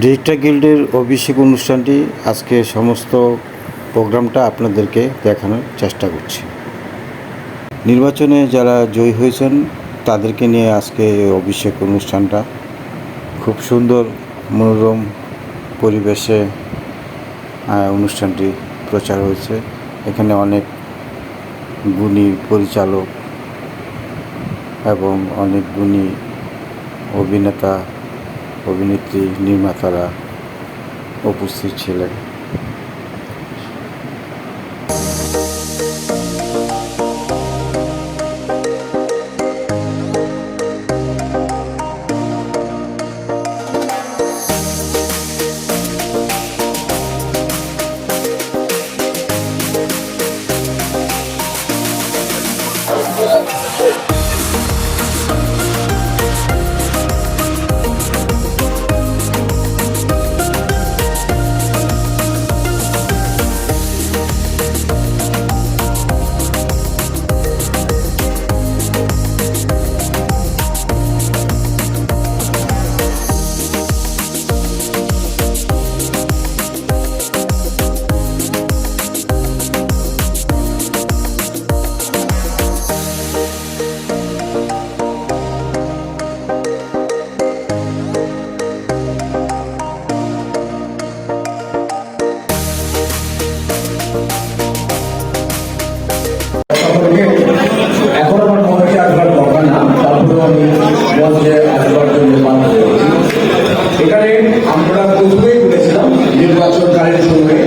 Digital গিল্ডের অভিষেক অনুষ্ঠানটি আজকে সমস্ত প্রোগ্রামটা আপনাদেরকে দেখানোর চেষ্টা করছি। নির্বাচনে যারা জয়ী হয়েছেন, তাদেরকে নিয়ে আজকে অভিষেক অনুষ্ঠানটা খুব সুন্দর, মনোরম পরিবেশে অনুষ্ঠানটি প্রচার হয়েছে। এখানে অনেক গুণী পরিচালক এবং অনেক গুণী অভিনেতা অভিনেত্রী নির্মাতারা উপস্থিত ছিলেন। এখন আমার মঞ্চে আসবার দরকার না তারপরে আমি মঞ্চে আসবার জন্য বাধ্য এখানে আমরা প্রথমেই বলেছিলাম সময়ে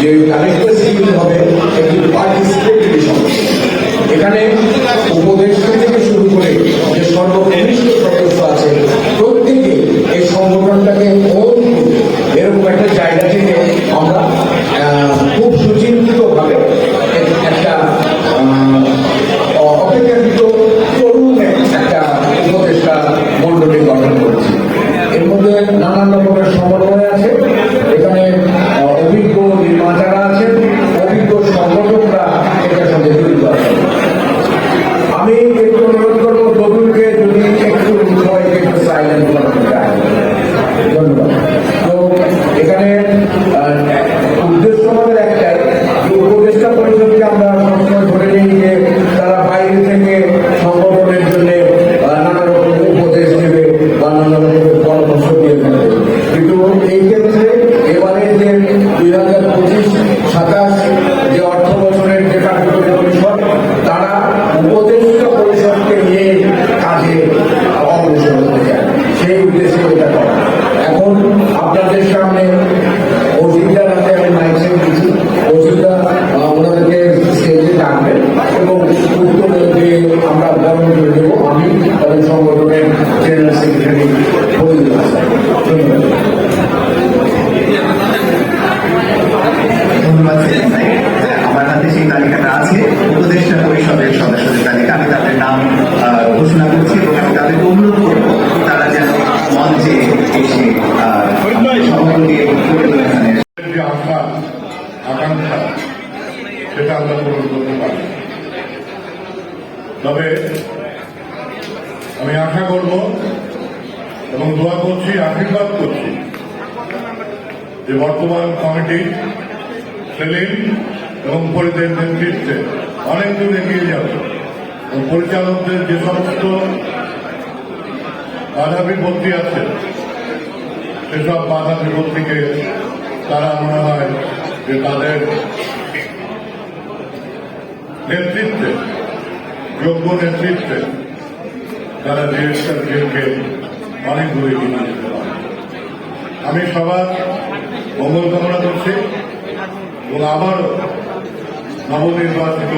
যে কালেক্টর সিভিল হবে এখানে উদ্দেশ্য আমাদের একটাই উপদেষ্টা পরিষদকে আমরা সবসময় ধরে নিই যে তারা বাইরে থেকে সংগঠনের জন্য নানা রকম উপদেশ দেবে বা নানা রকম পরামর্শ দিয়ে তালিকাটা আছে। উপদেষ্টা পরিষদের সদস্যদের তালিকা। আমি তাদের নাম ঘোষণা করছি এবং আমি তাদেরকে অনুরোধ করব, তারা যেন মঞ্চে এসে তবে আমি আশা করব এবং দোয়া করছি, আশীর্বাদ করছি যে বর্তমান কমিটি, সেলিম এবং পরিদের নেতৃত্বে অনেক দূর এগিয়ে যাবে। এবং পরিচালকদের যে সমস্ত বাধা বিপত্তি আছে, সেসব বাধা বিপত্তিকে তারা মনে হয় যে তাদের নেতৃত্বে, যোগ্য নেতৃত্বে তারা ডিরেক্টর জেলকে অনেক দূরে এগিয়ে যেতে আমি সবার মঙ্গল কামনা করছি এবং আবারও নবনির্বাচিত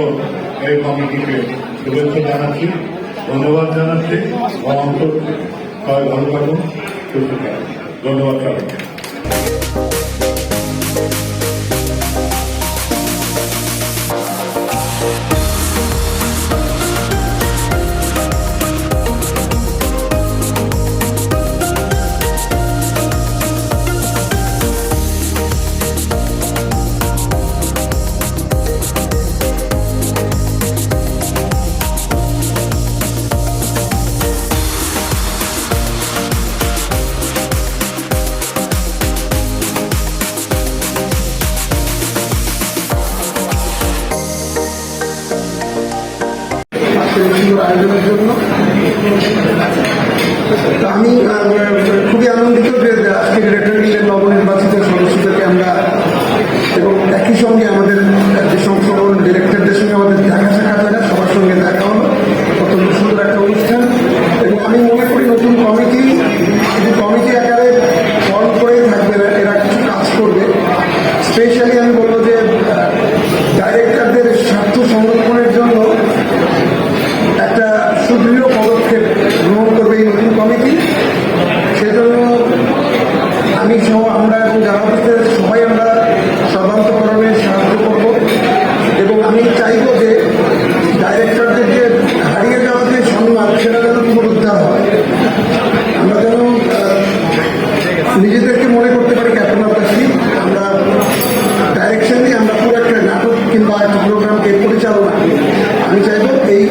এই কমিটিকে শুভেচ্ছা জানাচ্ছি, ধন্যবাদ জানাচ্ছি অন্তর সবাই ভালো থাকুন, সুস্থ থাকুন। ধন্যবাদ সবাইকে। খেলাধুলোর আয়োজনের জন্য আমি খুবই আনন্দিত যে আজকের রেটার লবনির্বাচিত সদস্যদেরকে আমরা এবং একই সঙ্গে আমাদের এই